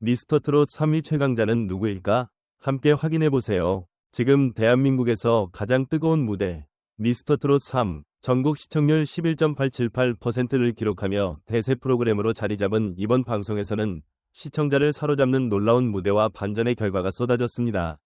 미스터 트롯 3위 최강자는 누구일까? 함께 확인해 보세요. 지금 대한민국에서 가장 뜨거운 무대 미스터 트롯 3 전국 시청률 11.878%를 기록하며 대세 프로그램으로 자리 잡은 이번 방송에서는 시청자를 사로잡는 놀라운 무대와 반전의 결과가 쏟아졌습니다.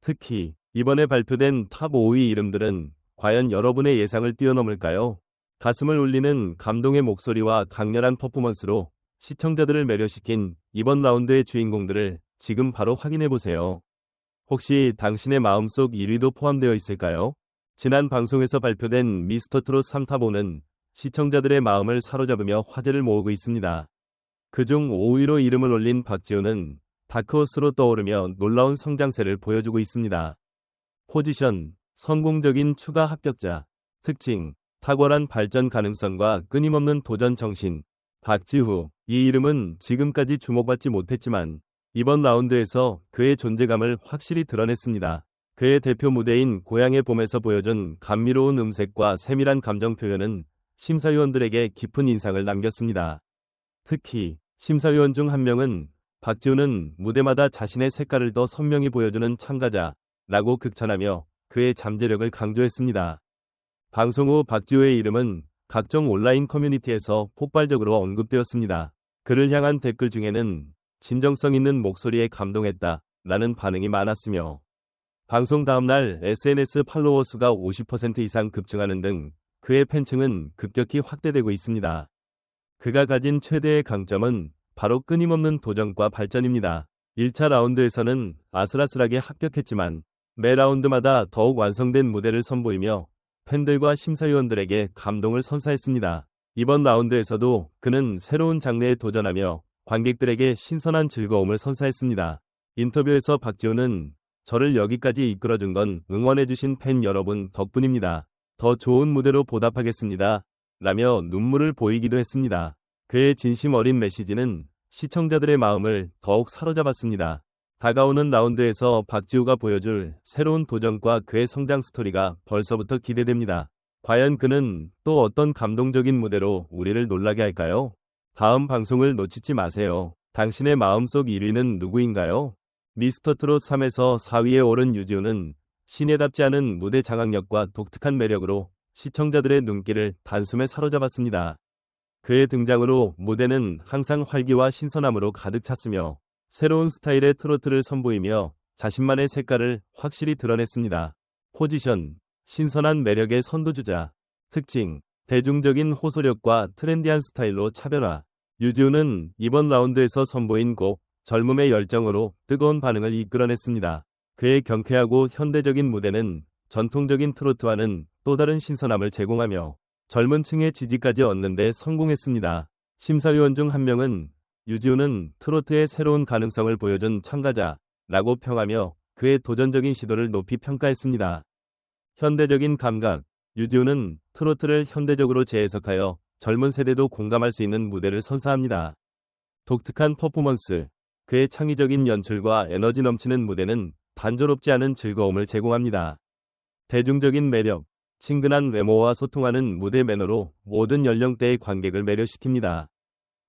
특히 이번에 발표된 탑 5위 이름들은 과연 여러분의 예상을 뛰어넘을까요? 가슴을 울리는 감동의 목소리와 강렬한 퍼포먼스로 시청자들을 매료시킨 이번 라운드의 주인공들을 지금 바로 확인해 보세요. 혹시 당신의 마음속 1위도 포함되어 있을까요? 지난 방송에서 발표된 미스터 트롯 3탑5는 시청자들의 마음을 사로잡으며 화제를 모으고 있습니다. 그중 5위로 이름을 올린 박지훈은 다크호스로 떠오르며 놀라운 성장세를 보여주고 있습니다. 포지션, 성공적인 추가 합격자, 특징, 탁월한 발전 가능성과 끊임없는 도전 정신, 박지후, 이 이름은 지금까지 주목받지 못했지만 이번 라운드에서 그의 존재감을 확실히 드러냈습니다. 그의 대표 무대인 고향의 봄에서 보여준 감미로운 음색과 세밀한 감정 표현은 심사위원들에게 깊은 인상을 남겼습니다. 특히 심사위원 중 한 명은 박지훈은 무대마다 자신의 색깔을 더 선명히 보여주는 참가자라고 극찬하며 그의 잠재력을 강조했습니다. 방송 후 박지호의 이름은 각종 온라인 커뮤니티에서 폭발적으로 언급되었습니다. 그를 향한 댓글 중에는 진정성 있는 목소리에 감동했다 라는 반응이 많았으며 방송 다음날 SNS 팔로워 수가 50% 이상 급증하는 등 그의 팬층은 급격히 확대되고 있습니다. 그가 가진 최대의 강점은 바로 끊임없는 도전과 발전입니다. 1차 라운드에서는 아슬아슬하게 합격했지만 매 라운드마다 더욱 완성된 무대를 선보이며 팬들과 심사위원들에게 감동을 선사했습니다. 이번 라운드에서도 그는 새로운 장르에 도전하며 관객들에게 신선한 즐거움을 선사했습니다. 인터뷰에서 박지호는 저를 여기까지 이끌어준 건 응원해주신 팬 여러분 덕분입니다. 더 좋은 무대로 보답하겠습니다. 라며 눈물을 보이기도 했습니다. 그의 진심 어린 메시지는 시청자들의 마음을 더욱 사로잡았습니다. 다가오는 라운드에서 박지우가 보여줄 새로운 도전과 그의 성장 스토리가 벌써부터 기대됩니다. 과연 그는 또 어떤 감동적인 무대로 우리를 놀라게 할까요? 다음 방송을 놓치지 마세요. 당신의 마음속 1위는 누구인가요? 미스터 트롯 3에서 4위에 오른 유지우는 신예답지 않은 무대 장악력과 독특한 매력으로 시청자들의 눈길을 단숨에 사로잡았습니다. 그의 등장으로 무대는 항상 활기와 신선함으로 가득 찼으며 새로운 스타일의 트로트를 선보이며 자신만의 색깔을 확실히 드러냈습니다. 포지션, 신선한 매력의 선두주자, 특징, 대중적인 호소력과 트렌디한 스타일로 차별화. 유지우는 이번 라운드에서 선보인 곡 젊음의 열정으로 뜨거운 반응을 이끌어냈습니다. 그의 경쾌하고 현대적인 무대는 전통적인 트로트와는 또 다른 신선함을 제공하며 젊은 층의 지지까지 얻는 데 성공했습니다. 심사위원 중 한 명은 유지우는 트로트의 새로운 가능성을 보여준 참가자라고 평하며 그의 도전적인 시도를 높이 평가했습니다. 현대적인 감각 유지우는 트로트를 현대적으로 재해석하여 젊은 세대도 공감할 수 있는 무대를 선사합니다. 독특한 퍼포먼스 그의 창의적인 연출과 에너지 넘치는 무대는 단조롭지 않은 즐거움을 제공합니다. 대중적인 매력, 친근한 외모와 소통하는 무대 매너로 모든 연령대의 관객을 매료시킵니다.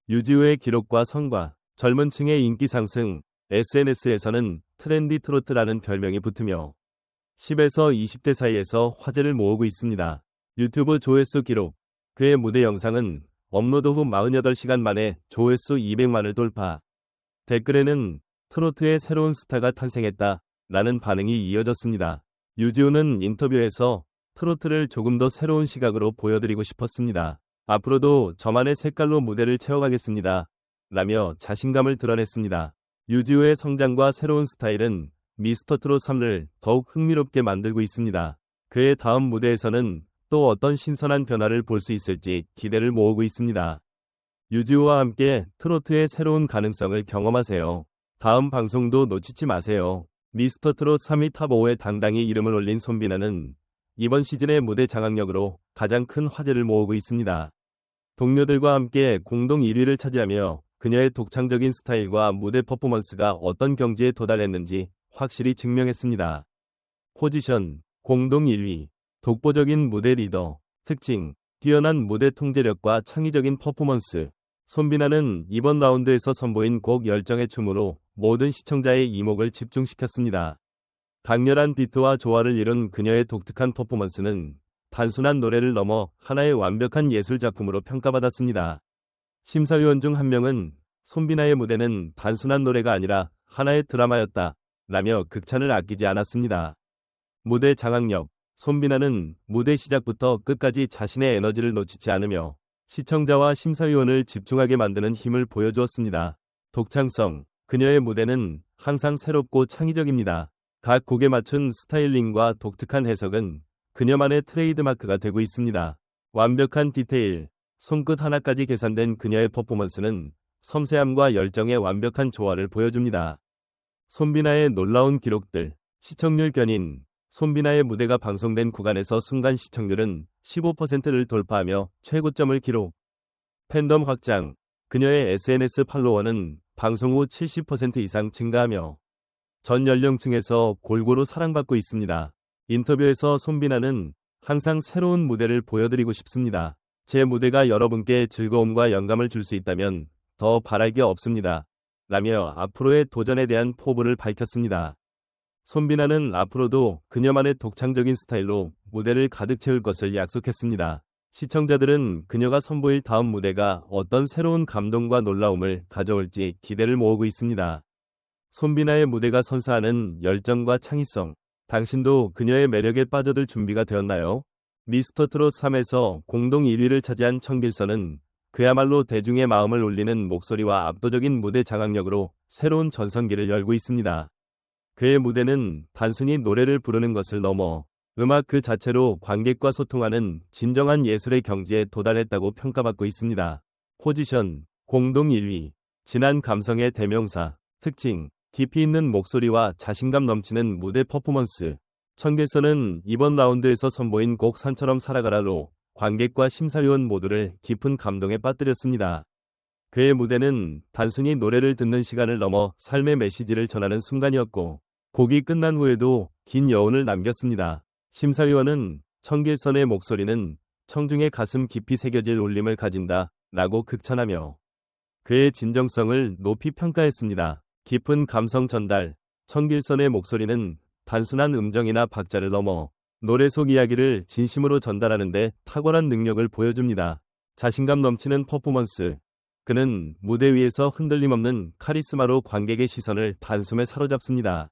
유지우의 기록과 성과, 젊은 층의 인기 상승, SNS에서는 트렌디 트로트라는 별명이 붙으며 10에서 20대 사이에서 화제를 모으고 있습니다. 유튜브 조회수 기록, 그의 무대 영상은 업로드 후 48시간 만에 조회수 200만을 돌파. 댓글에는 트로트의 새로운 스타가 탄생했다 라는 반응이 이어졌습니다. 유지우는 인터뷰에서 트로트를 조금 더 새로운 시각으로 보여드리고 싶었습니다. 앞으로도 저만의 색깔로 무대를 채워가겠습니다. 라며 자신감을 드러냈습니다. 유지우의 성장과 새로운 스타일은 미스터 트롯 3를 더욱 흥미롭게 만들고 있습니다. 그의 다음 무대에서는 또 어떤 신선한 변화를 볼 수 있을지 기대를 모으고 있습니다. 유지우와 함께 트로트의 새로운 가능성을 경험하세요. 다음 방송도 놓치지 마세요. 미스터 트롯 3위 탑 5에 당당히 이름을 올린 손비나는 이번 시즌의 무대 장악력으로 가장 큰 화제를 모으고 있습니다. 동료들과 함께 공동 1위를 차지하며 그녀의 독창적인 스타일과 무대 퍼포먼스가 어떤 경지에 도달했는지 확실히 증명했습니다. 포지션, 공동 1위, 독보적인 무대 리더, 특징, 뛰어난 무대 통제력과 창의적인 퍼포먼스, 손비나는 이번 라운드에서 선보인 곡 열정의 춤으로 모든 시청자의 이목을 집중시켰습니다. 강렬한 비트와 조화를 이룬 그녀의 독특한 퍼포먼스는 단순한 노래를 넘어 하나의 완벽한 예술 작품으로 평가받았습니다. 심사위원 중 한 명은 손비나의 무대는 단순한 노래가 아니라 하나의 드라마였다. 라며 극찬을 아끼지 않았습니다. 무대 장악력. 손비나는 무대 시작부터 끝까지 자신의 에너지를 놓치지 않으며 시청자와 심사위원을 집중하게 만드는 힘을 보여주었습니다. 독창성. 그녀의 무대는 항상 새롭고 창의적입니다. 각 곡에 맞춘 스타일링과 독특한 해석은 그녀만의 트레이드마크가 되고 있습니다. 완벽한 디테일, 손끝 하나까지 계산된 그녀의 퍼포먼스는 섬세함과 열정의 완벽한 조화를 보여줍니다. 손비나의 놀라운 기록들, 시청률 견인, 손비나의 무대가 방송된 구간에서 순간 시청률은 15%를 돌파하며 최고점을 기록. 팬덤 확장, 그녀의 SNS 팔로워는 방송 후 70% 이상 증가하며 전 연령층에서 골고루 사랑받고 있습니다. 인터뷰에서 손비나는 항상 새로운 무대를 보여드리고 싶습니다. 제 무대가 여러분께 즐거움과 영감을 줄 수 있다면 더 바랄 게 없습니다. 라며 앞으로의 도전에 대한 포부를 밝혔습니다. 손비나는 앞으로도 그녀만의 독창적인 스타일로 무대를 가득 채울 것을 약속했습니다. 시청자들은 그녀가 선보일 다음 무대가 어떤 새로운 감동과 놀라움을 가져올지 기대를 모으고 있습니다. 손비나의 무대가 선사하는 열정과 창의성. 당신도 그녀의 매력에 빠져들 준비가 되었나요? 미스터 트롯 3에서 공동 1위를 차지한 청길선은 그야말로 대중의 마음을 울리는 목소리와 압도적인 무대 장악력으로 새로운 전성기를 열고 있습니다. 그의 무대는 단순히 노래를 부르는 것을 넘어 음악 그 자체로 관객과 소통하는 진정한 예술의 경지에 도달했다고 평가받고 있습니다. 포지션, 공동 1위, 진한 감성의 대명사, 특징, 깊이 있는 목소리와 자신감 넘치는 무대 퍼포먼스. 청계선은 이번 라운드에서 선보인 곡 산처럼 살아가라로 관객과 심사위원 모두를 깊은 감동에 빠뜨렸습니다. 그의 무대는 단순히 노래를 듣는 시간을 넘어 삶의 메시지를 전하는 순간이었고, 곡이 끝난 후에도 긴 여운을 남겼습니다. 심사위원은 청길선의 목소리는 청중의 가슴 깊이 새겨질 울림을 가진다 라고 극찬하며 그의 진정성을 높이 평가했습니다. 깊은 감성 전달, 청길선의 목소리는 단순한 음정이나 박자를 넘어 노래 속 이야기를 진심으로 전달하는데 탁월한 능력을 보여줍니다. 자신감 넘치는 퍼포먼스. 그는 무대 위에서 흔들림 없는 카리스마로 관객의 시선을 단숨에 사로잡습니다.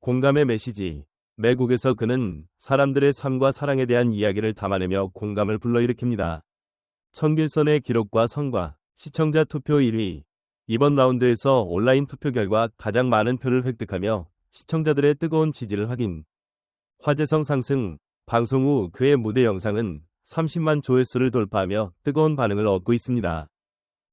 공감의 메시지. 매국에서 그는 사람들의 삶과 사랑에 대한 이야기를 담아내며 공감을 불러일으킵니다. 청길선의 기록과 성과, 시청자 투표 1위. 이번 라운드에서 온라인 투표 결과 가장 많은 표를 획득하며 시청자들의 뜨거운 지지를 확인. 화제성 상승, 방송 후 그의 무대 영상은 30만 조회수를 돌파하며 뜨거운 반응을 얻고 있습니다.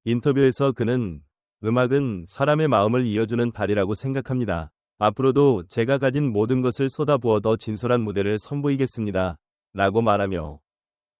인터뷰에서 그는 음악은 사람의 마음을 이어주는 달이라고 생각합니다. 앞으로도 제가 가진 모든 것을 쏟아부어 더 진솔한 무대를 선보이겠습니다. 라고 말하며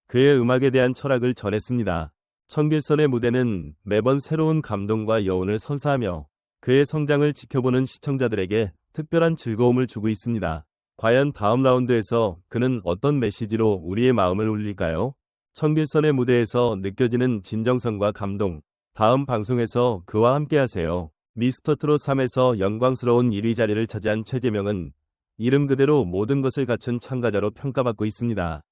그의 음악에 대한 철학을 전했습니다. 청길선의 무대는 매번 새로운 감동과 여운을 선사하며 그의 성장을 지켜보는 시청자들에게 특별한 즐거움을 주고 있습니다. 과연 다음 라운드에서 그는 어떤 메시지로 우리의 마음을 울릴까요? 청길선의 무대에서 느껴지는 진정성과 감동. 다음 방송에서 그와 함께 하세요. 미스터 트롯 3에서 영광스러운 1위 자리를 차지한 최재명은 이름 그대로 모든 것을 갖춘 참가자로 평가받고 있습니다.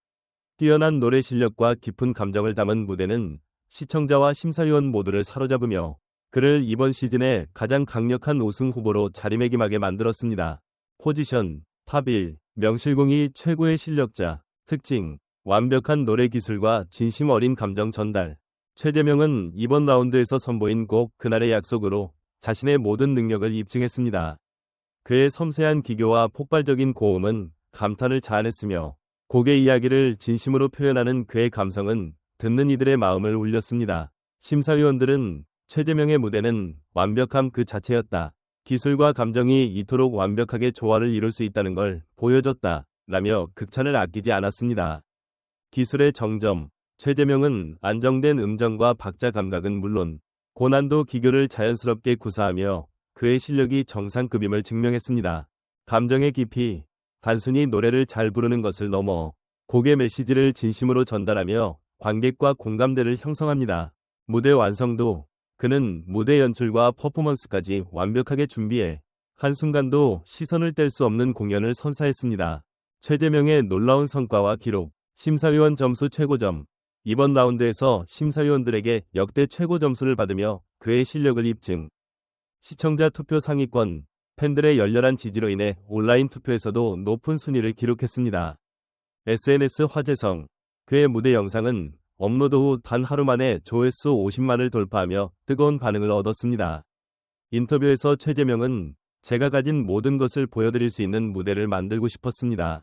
뛰어난 노래 실력과 깊은 감정을 담은 무대는 시청자와 심사위원 모두를 사로잡으며 그를 이번 시즌의 가장 강력한 우승 후보로 자리매김하게 만들었습니다. 포지션, 탑1, 명실공히 최고의 실력자, 특징, 완벽한 노래 기술과 진심 어린 감정 전달. 최재명은 이번 라운드에서 선보인 곡 그날의 약속으로 자신의 모든 능력을 입증했습니다. 그의 섬세한 기교와 폭발적인 고음은 감탄을 자아냈으며 곡의 이야기를 진심으로 표현하는 그의 감성은 듣는 이들의 마음을 울렸습니다. 심사위원들은 최재명의 무대는 완벽함 그 자체였다. 기술과 감정이 이토록 완벽하게 조화를 이룰 수 있다는 걸 보여줬다. 라며 극찬을 아끼지 않았습니다. 기술의 정점. 최재명은 안정된 음정과 박자 감각은 물론 고난도 기교를 자연스럽게 구사하며 그의 실력이 정상급임을 증명했습니다. 감정의 깊이, 단순히 노래를 잘 부르는 것을 넘어 곡의 메시지를 진심으로 전달하며 관객과 공감대를 형성합니다. 무대 완성도 그는 무대 연출과 퍼포먼스까지 완벽하게 준비해 한순간도 시선을 뗄 수 없는 공연을 선사했습니다. 최재명의 놀라운 성과와 기록, 심사위원 점수 최고점, 이번 라운드에서 심사위원들에게 역대 최고 점수를 받으며 그의 실력을 입증. 시청자 투표 상위권, 팬들의 열렬한 지지로 인해 온라인 투표에서도 높은 순위를 기록했습니다. SNS 화제성, 그의 무대 영상은 업로드 후 단 하루 만에 조회수 50만을 돌파하며 뜨거운 반응을 얻었습니다. 인터뷰에서 최재명은 제가 가진 모든 것을 보여드릴 수 있는 무대를 만들고 싶었습니다.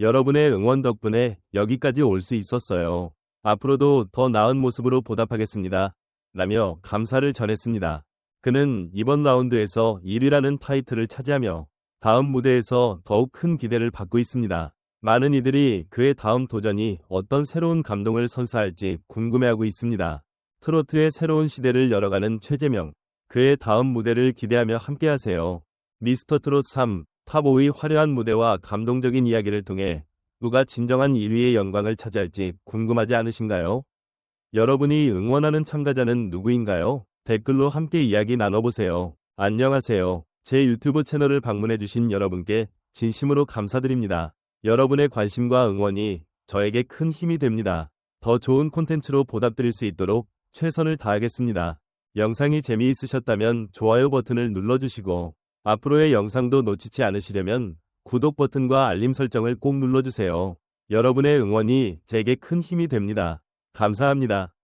여러분의 응원 덕분에 여기까지 올 수 있었어요. 앞으로도 더 나은 모습으로 보답하겠습니다. 라며 감사를 전했습니다. 그는 이번 라운드에서 1위라는 타이틀을 차지하며 다음 무대에서 더욱 큰 기대를 받고 있습니다. 많은 이들이 그의 다음 도전이 어떤 새로운 감동을 선사할지 궁금해하고 있습니다. 트로트의 새로운 시대를 열어가는 최재명. 그의 다음 무대를 기대하며 함께하세요. 미스터 트롯 3, 탑 5의 화려한 무대와 감동적인 이야기를 통해 누가 진정한 1위의 영광을 차지할지 궁금하지 않으신가요? 여러분이 응원하는 참가자는 누구인가요? 댓글로 함께 이야기 나눠보세요. 안녕하세요. 제 유튜브 채널을 방문해주신 여러분께 진심으로 감사드립니다. 여러분의 관심과 응원이 저에게 큰 힘이 됩니다. 더 좋은 콘텐츠로 보답드릴 수 있도록 최선을 다하겠습니다. 영상이 재미있으셨다면 좋아요 버튼을 눌러주시고 앞으로의 영상도 놓치지 않으시려면 구독 버튼과 알림 설정을 꼭 눌러주세요. 여러분의 응원이 제게 큰 힘이 됩니다. 감사합니다.